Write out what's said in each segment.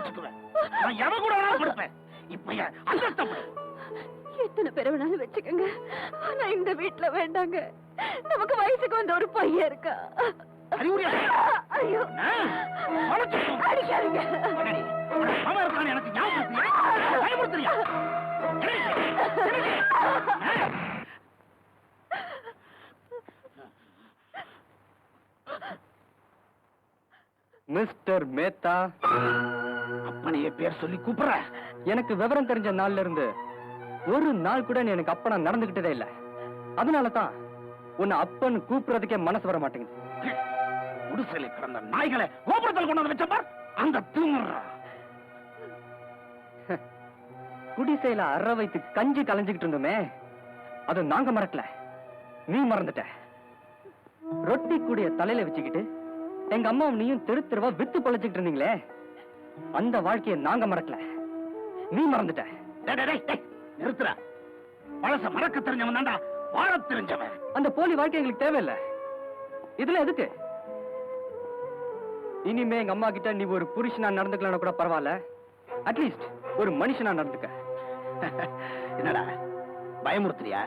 வச்சுக்குவேன். நான் எவன் கூட வேணாலும் கொடுப்பேன். இப்ப என் அந்தஸ்தை பாரு. எத்தனை பேரை வேணாலும் வச்சுக்கோங்க. ஆனா இந்த வீட்ல வேண்டாங்க. நமக்கு வயசுக்கு வந்த ஒரு பையன் இருக்கா? ஐயோ. அடிக்காதீங்க. எனக்கு? மிஸ்டர் மேத்தா. அப்பனைய பேர் சொல்லி கூப்பிடுற. எனக்கு விவரம் தெரிஞ்ச நாள்ல இருந்து ஒரு நாள் கூட நீ எனக்கு அப்பனா நடந்துகிட்டதே இல்ல. அதனால தான் உன்னை அப்பன் கூப்பிடுறதுக்கே மனசு வர மாட்டேங்குது. குடிசையில கிடந்த நாய்களை கோபுரத்தில் கொண்டு வந்து வச்சப்பார் அந்த தூங்குற குடிசையில அற வைத்து கஞ்சி கலைஞ்சுக்கிட்டு இருந்தோமே அது நாங்க மறக்கல. நீ மறந்துட்ட. ரொட்டி கூடிய தலையில வச்சுக்கிட்டு எங்க அம்மாவும் நீயும் தெரு தெருவா வித்து பழச்சுக்கிட்டு இருந்தீங்களே. அந்த வாழ்க்கையை நாங்க மறக்கல. நீ மறந்துட்ட. நிறுத்துற பழச மறக்க தெரிஞ்சவன் தான்டா வாழ தெரிஞ்சவன். அந்த போலி வாழ்க்கை எங்களுக்கு தேவையில்லை. இதுல எதுக்கு? இனிமே எங்க அம்மா கிட்ட நீ ஒரு புருஷனா நடந்துக்கலாம் கூட பரவாயில்ல. அட்லீஸ்ட் ஒரு மனுஷனா நடந்துக்க. என்னடா பயமுறுத்துறியா?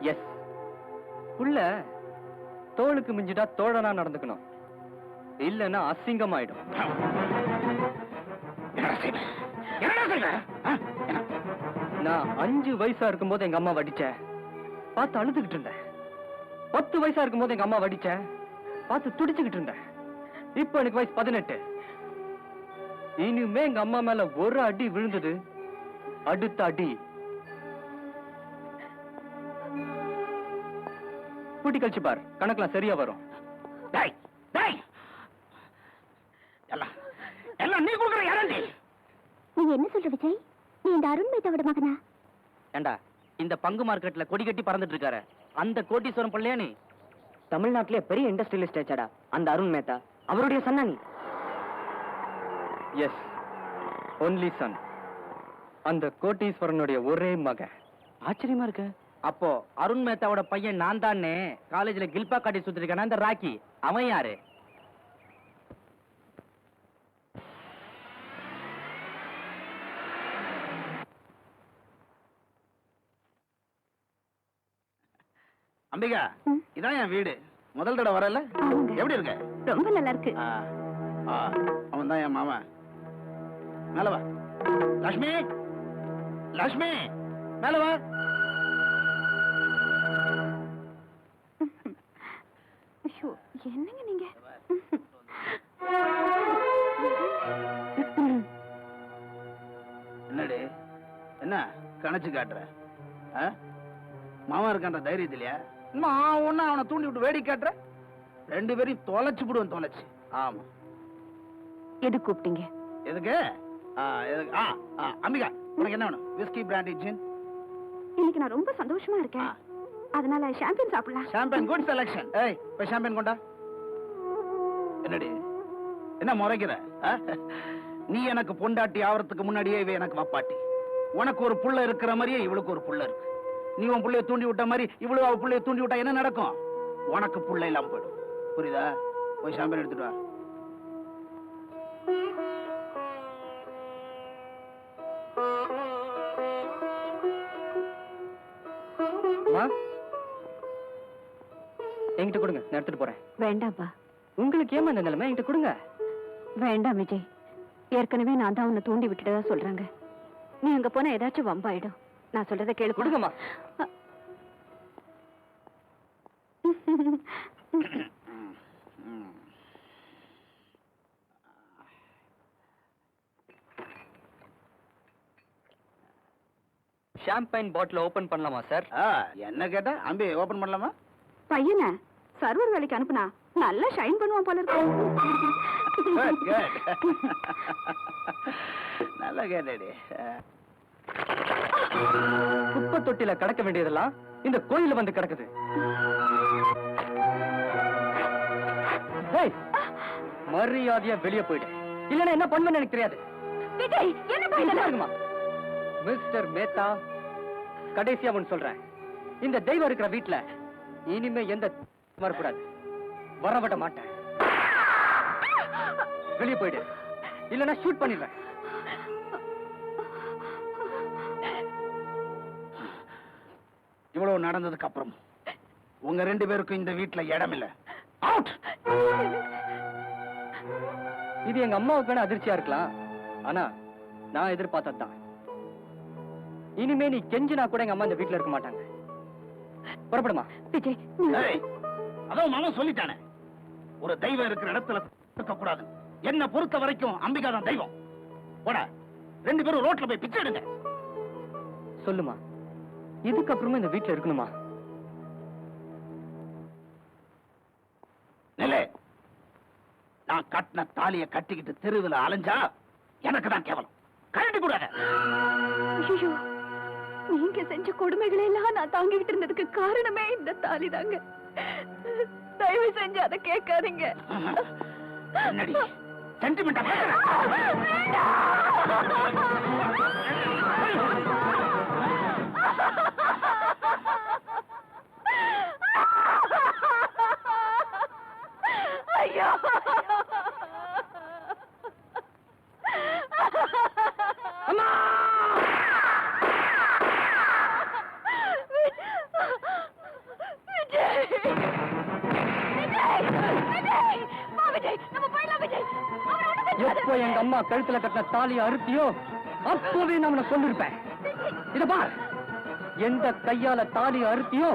எஸ் உள்ள தோளுக்கு மிஞ்சிட்டா தோழனா நடந்துக்கணும். இல்லைன்னா அசிங்கமாயிடும். நான் அஞ்சு வயசா இருக்கும்போது எங்க அம்மா வடிச்ச. பார்த்து அழுதுகிட்டு இருந்தேன். பத்து வயசா இருக்கும்போது எங்க அம்மா வடிச்ச. பார்த்து துடிச்சுக்கிட்டு இருந்தேன். இப்போ எனக்கு வயசு பதினெட்டு. இனிமே எங்க அம்மா மேல ஒரு அடி விழுந்தது அடுத்த அடி. கூட்டி கழிச்சு பார். கணக்கெல்லாம் சரியா வரும் டேய், டேய். எல்லாம் எல்லாம் நீ கொடுக்குற யாரண்டி நீ என்ன சொல்ற விஜய்? நீ இந்த அருண் மேத்தாவோட மகனா? ஏண்டா இந்த பங்கு மார்க்கெட்ல கொடி கட்டி பறந்துட்டு இருக்காரு. அந்த கோட்டீஸ்வரம் பிள்ளையா நீ? தமிழ்நாட்டிலே பெரிய இண்டஸ்ட்ரியலிஸ்ட் ஆச்சாடா அந்த அருண் மேத்தா. அவருடைய சன்னா நீ? எஸ் ஒன்லி சன் அந்த கோட்டீஸ்வரனுடைய ஒரே மகன் ஆச்சரியமா இருக்கு. அப்போ அருண் மேத்தாவோட பையன் நான் தானே காலேஜ்ல கில்பா காட்டி சுத்திருக்கான அந்த ராக்கி? அவன் யாரு? அம்பிகா இதான் என் வீடு. முதல் தடவை வரல. எப்படி இருக்க? ரொம்ப நல்லா இருக்கு அவன் தான் என் மாமன் மேல வா. லக்ஷ்மி! லக்ஷ்மி! மேல வா. ஐயோ என்னங்க நீங்க? என்னடி? என்ன? கணச்சு காட்டுற? ஆ? மாமன் இருக்கான்ற தைரியத்திலையா? நான் ஒண்ணு அவனை தூண்டி விட்டு வேடி காட்டுற? ரெண்டு பேரையும் தொலைச்சு விடுவேன் தொலைச்சு. ஆமா. எது கூப்பிட்டீங்க? எதுக்கு? ஆ, ஆ ஆ, அம்பிகா உனக்கு என்ன வேணும்? விஸ்கி பிராண்டி ஜின் இன்னைக்கு நான் ரொம்ப சந்தோஷமா ஆ. இருக்கேன் அதனால ஷாம்பியன் சாப்பிடலாம். ஷாம்பன் குட் செலக்ஷன் ஏய் போய் ஷாம்பன் கொண்டா. என்னடி? என்ன முறைக்கிற? ஆ? நீ எனக்கு பொண்டாட்டி ஆவறதுக்கு முன்னாடியே இவ எனக்கு வப்பாட்டி. உனக்கு ஒரு புள்ள இருக்கிற மாதிரியே இவளுக்கு ஒரு புள்ள இருக்கு. நீ உன் புள்ளைய தூண்டி விட்ட மாதிரி இவ்வளவு அவ புள்ளைய தூண்டி விட்டா என்ன நடக்கும்? உனக்கு புள்ள இல்லாம போயிடும். புரியுதா? போய் ஷாம்பன் எடுத்துட்டு வா. என்கிட்ட கொடுங்க நான் எடுத்துட்டு போறேன். வேண்டாம்ப்பா. உங்களுக்கு ஏமா இந்த நிலைமை? என்கிட்ட கொடுங்க. வேண்டாம் விஜய். ஏற்கனவே நான் தான் உன்னை தூண்டி விட்டுட்டதா சொல்றாங்க. நீ அங்க போனா ஏதாச்சும் வம்பாயிடும். நான் சொல்றத கேளு. கொடுங்கம்மா. ஷாம்பைன் பாட்டில் ஓபன் பண்ணலாமா சார் என்ன கேட்டா அம்பி ஓபன் பண்ணலாமா? பையனை சர்வர் வேலைக்கு அனுப்புனா நல்லா ஷைன் பண்ணுவான் போல இருக்கு. நல்லா கேட்டடி. குப்பை தொட்டில கிடக்க வேண்டியதெல்லாம் இந்த கோயில வந்து கிடக்குது. மரியாதையா வெளியே போயிடு. இல்லன்னா என்ன பண்ணுவேன்னு எனக்கு தெரியாது. மிஸ்டர் மேத்தா கடைசியா ஒன்னு சொல்றேன். இந்த தெய்வம் இருக்கிற வீட்ல இனிமே எந்த வரக்கூடாது. வரவிட மாட்டேன். வெளியே போயிடு. இல்லன்னா ஷூட் பண்ணிடுவேன். நடந்ததுக்கு அப்புறம் உங்க ரெண்டு பேருக்கும் இந்த வீட்டுல இடம் இல்ல அவுட் இது எங்க அம்மாவுக்கு வேணா அதிர்ச்சியா இருக்கலாம். ஆனா நான் எதிர்பார்த்ததுதான். இனிமே நீ கெஞ்சினா கூட எங்க அம்மா இந்த வீட்டுல இருக்க மாட்டாங்க. புறப்படுமா? விஜய் அதான் சொல்லிட்டானே. ஒரு தெய்வம் இருக்கிற இடத்துல இருக்க கூடாது என்ன பொறுத்த வரைக்கும் அம்பிகா தான் தெய்வம். போட ரெண்டு பேரும் ரோட்ல போய் பிச்சை எடுங்க. சொல்லுமா? இதுக்கப்புறமா இந்த வீட்டுல இருக்கணுமா? நிலே நான் கட்டின தாலிய கட்டிக்கிட்டு தெருவில் அலைஞ்சா எனக்கு தான் கேவலம். கழட்டி கூடாது நீங்க செஞ்ச கொடுமைகளை எல்லாம் நான் தாங்கிட்டு இருந்ததுக்கு காரணமே இந்த தாலி தாங்க. தயவு செஞ்சு அதை கேட்காதீங்க. என்னடி? சென்டிமெண்டா ஐயோ அம்மா விஜய் விஜய் விஜய் வா விஜய் நம்ம போயிடலாம் விஜய் அவரை செஞ்சிடாத. எப்போ எங்க அம்மா கழுத்துல கட்டின தாலியை அறுத்தியோ அப்பவே நான் உன்னை கொண்டிருப்பேன் இத பார். எந்த கையால தாலியை அறுத்தியோ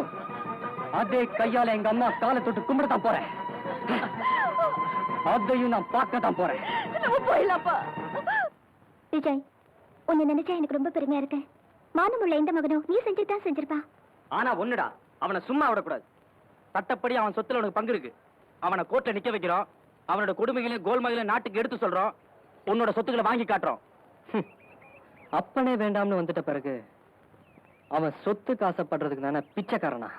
அதே கையால எங்க அம்மா காலை தொட்டு கும்பிடத்தான் போறேன். அதையும் நான் பார்க்கத்தான் போறேன். நம்ம போயிடலாம்ப்பா. விஜய் உன்னை நினைச்சா எனக்கு ரொம்ப பெருமையா இருக்கு. மானமுள்ள எந்த மகனும் நீ செஞ்சுட்டு தான் செஞ்சிருப்பா. ஆனா ஒண்ணுடா அவனை சும்மா விடக்கூடாது. சட்டப்படி அவன் சொத்துல உனக்கு பங்கு இருக்கு. அவனை கோர்ட்ல நிக்க வைக்கிறோம். அவனோட கொடுமைகளையும் கோல்மைகளையும் நாட்டுக்கு எடுத்து சொல்றோம். உன்னோட சொத்துக்களை வாங்கி காட்டுறோம். ஹம். அப்பனே வேண்டாம்னு வந்துட்ட பிறகு அவன் சொத்துக்கு ஆசைப்படுறதுக்கு தானே பிச்சைக்காரனா?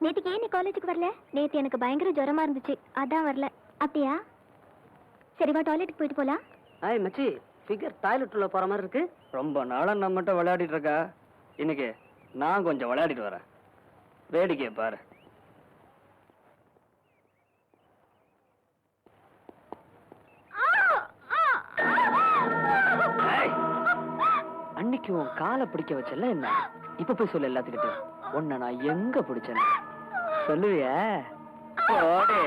நேத்துக்கு ஏன் நீ காலேஜுக்கு வரல? நேத்து எனக்கு பயங்கர ஜுரமா இருந்துச்சு. அதான் வரல. அப்படியா? சரி வா டாய்லெட்டுக்கு போயிட்டு போலாம். ஐய் மச்சி ஃபிகர் டாய்லெட் உள்ள போற மாதிரி இருக்கு. ரொம்ப நாளா நம்மகிட்ட விளையாடிட்டு இருக்கா? இன்னைக்கு நான் கொஞ்சம் விளையாடிட்டு வரேன். வேடிக்கையை பாரு. அன்னைக்கு உன் காலை பிடிக்க வச்சல என்ன? இப்ப போய் சொல்லு எல்லாத்துக்கிட்ட உன்னை நான் எங்க பிடிச்சேன்னு. சொல்லுவிய? போடு.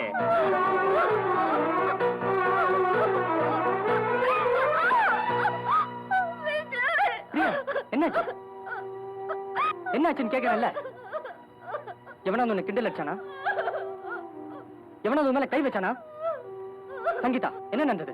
என்னாச்சு? என்னாச்சுன்னு கேக்குறேன்ல? எவனாவது உன்னை கிண்டல் அடிச்சானா? எவனாவது உன் மேல கை வச்சானா? சங்கீதா என்ன நடந்தது?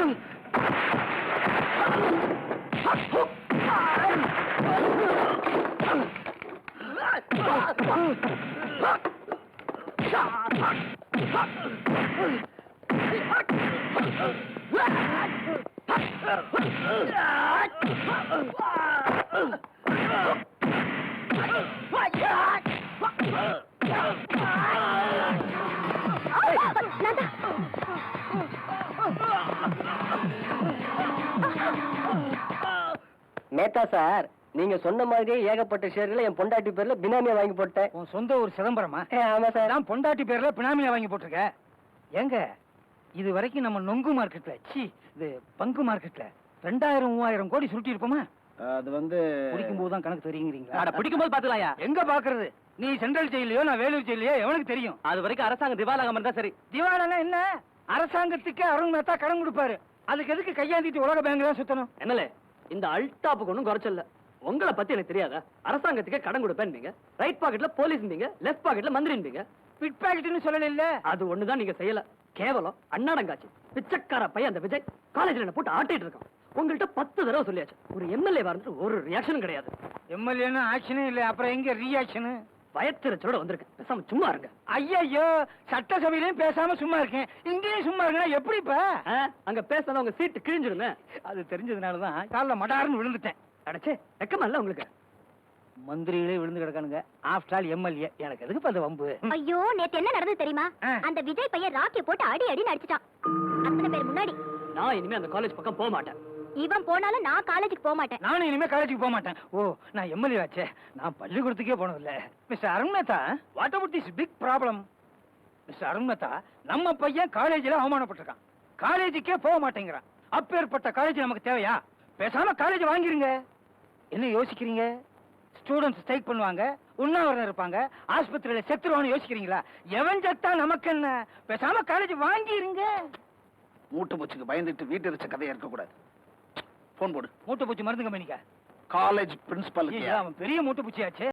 Ah! மேத்தா சார் நீங்க சொன்ன மாதிரியே ஏகப்பட்ட ஷேர்களை என் பொண்டாட்டி பேர்ல பினாமியா வாங்கி போட்டேன். உன் சொந்த ஒரு சிதம்பரமா? ஆமா சார். நான் பொண்டாட்டி பேர்ல பினாமியா வாங்கி போட்டிருக்க. ஏங்க இது வரைக்கும் நம்ம நொங்கு மார்க்கெட்ல சி இது பங்கு மார்க்கெட்ல ரெண்டாயிரம் மூவாயிரம் கோடி சுருட்டி இருப்போமா? அது வந்து பிடிக்கும் போது தான் கணக்கு தெரியுங்கிறீங்களா? பிடிக்கும் போது பாத்துலாயா எங்க பாக்குறது? நீ சென்ட்ரல் ஜெயிலையோ நான் வேலூர் ஜெயிலையோ எவனுக்கு தெரியும்? அது வரைக்கும் அரசாங்கம் திவாலாகாம இருந்தா சரி. திவாலானா என்ன? அரசாங்கத்துக்கு அருண் மேத்தா கடன் கொடுப்பாரு. அதுக்கு எதுக்கு கையாந்திட்டு உலக பேங்க் தான் சுத்தணும்? என்னல? இந்த அல்டாப்புக்கு ஒன்றும் குறைச்சல உங்களை பத்தி எனக்கு தெரியாதா? அரசாங்கத்துக்கு கடன் கொடுப்பேன் ரைட் பாக்கெட்ல போலீஸ் இருந்தீங்க லெஃப்ட் பாக்கெட்ல மந்திரி இருந்தீங்க பிட் பாக்கெட்னு சொல்லல இல்ல அது ஒண்ணுதான் நீங்க செய்யல. கேவலம் அண்ணாடங்காச்சு பிச்சைக்கார பையன் அந்த விஜய் காலேஜ்ல என்ன போட்டு ஆட்டிட்டு இருக்கான். உங்கள்கிட்ட பத்து தடவை சொல்லியாச்சு. ஒரு எம்எல்ஏ வந்துட்டு ஒரு ரியாக்ஷனும் கிடையாது. எம்எல்ஏன்னு ஆக்ஷனே இல்ல. அப்புறம் எங்க ரியாக்ஷனு பயத்திரச்சலோட வந்திருக்கேன். பேசாம சும்மா இருங்க. ஐயோ சட்டசபையிலயும் பேசாம சும்மா இருக்கேன். இங்கேயும் சும்மா இருக்கேன்? எப்படிப்பா ஆ, அங்க பேசாத உங்க சீட்டு கிழிஞ்சிருமே. அது தெரிஞ்சதுனாலதான் காலைல மடார்னு விழுந்துட்டேன். அடச்சே வெக்கமா இல்ல உங்களுக்கு? மந்திரிகளே விழுந்து கிடக்கானுங்க. ஆஃப்டர் ஆல் எம்எல்ஏ எனக்கு எதுக்கு அது வம்பு? ஐயோ நேத்து என்ன நடந்தது தெரியுமா. அந்த விஜய் பையன் ராக்கி போட்டு அடி அடி நடிச்சிட்டான் அத்தனை பேர் முன்னாடி. நான் இனிமே அந்த காலேஜ் பக்கம் போக மாட்டேன். இவன் போனாலும் நான் காலேஜுக்கு போக மாட்டேன் நானும் இனிமே காலேஜுக்கு போக மாட்டேன் ஓ நான் எம்எல்ஏ ஆச்சே. நான் பள்ளிக்கூடத்துக்கே போனதில்ல. Mister Arun Mehta what about this big problem mister Arun Mehta நம்ம பையன் காலேஜில் அவமானப்பட்டிருக்கான். காலேஜுக்கே போக மாட்டேங்கிறான் அப்பேற்பட்ட காலேஜ் நமக்கு தேவையா? பேசாம காலேஜ் வாங்கிருங்க. என்ன யோசிக்கிறீங்க? ஸ்டூடெண்ட்ஸ் ஸ்ட்ரைக் பண்ணுவாங்க உண்ணாவிரதம் இருப்பாங்க ஆஸ்பத்திரியில செத்துருவான்னு யோசிக்கிறீங்களா? எவன் செத்தா நமக்கு என்ன? பேசாம காலேஜ் வாங்கிருங்க. மூட்டு பூச்சிக்கு பயந்துட்டு வீட்டு இருச்ச கதையா இருக்கக்கூடாது. போன் போடு. மூட்டை பூச்சி மருந்து கம்பெனிக்கா காலேஜ் பிரின்சிபலுக்கு அவன் பெரிய மூட்டை பூச்சியாச்சே